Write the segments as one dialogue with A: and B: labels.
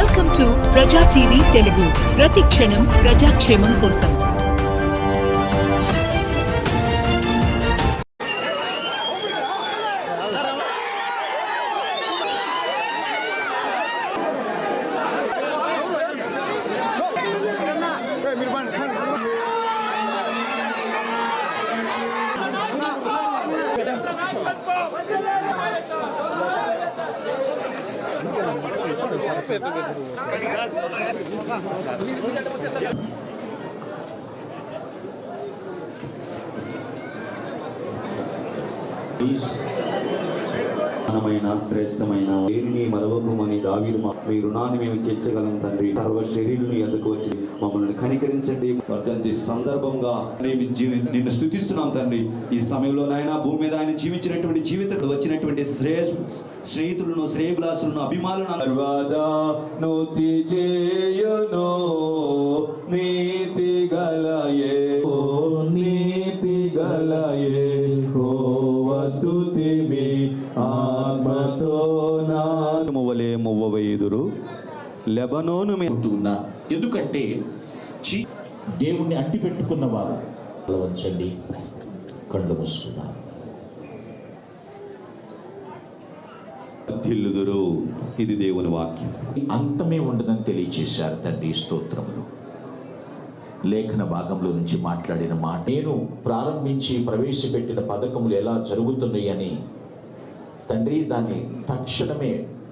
A: welcome to Praja TV Telugu ప్రతి క్షణం ప్రజాక్షేమం కోసం
B: Isso. ప్రధానమైన శ్రేష్టమైన దేనిని మరవకమని దావీదు మీ రుణాన్ని మేము తీర్చగలం తండ్రి. సర్వ శరీరుని ఎందుకు వచ్చి మమ్మల్ని కనికరించండి. వర్ధంతి సందర్భంగా జీవి నిన్ను స్థుతిస్తున్నాం తండ్రి. ఈ సమయంలో నాయన భూమి మీద ఆయన జీవించినటువంటి జీవితంలో వచ్చినటువంటి శ్రేయ స్నేహితులను శ్రేయభిలాసులను అభిమానులను చేయును మువ్వలే మువ్వవేదురు లెబనోను
C: ఉన్నారు ఎందుకంటే దేవుణ్ణి అంటి పెట్టుకున్న వారు వంచండి కళ్ళు మూసుకున్నారు
B: వర్ధిల్లుదురు ఇది దేవుని వాక్యం.
C: అంతమే ఉండదని తెలియచేశారు తండ్రి స్తోత్రములు. లేఖన భాగంలో నుంచి మాట్లాడిన మాట. నేను ప్రారంభించి ప్రవేశపెట్టిన పథకములు ఎలా జరుగుతున్నాయి అని తండ్రి దాన్ని తక్షణమే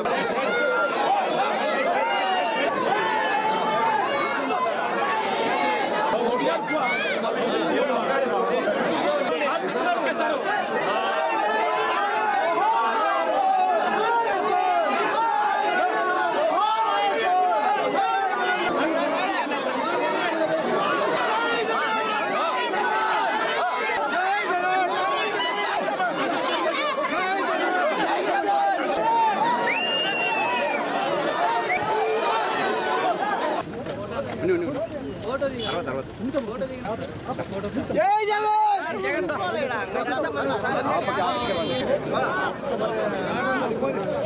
D: Thank you. ఫోటో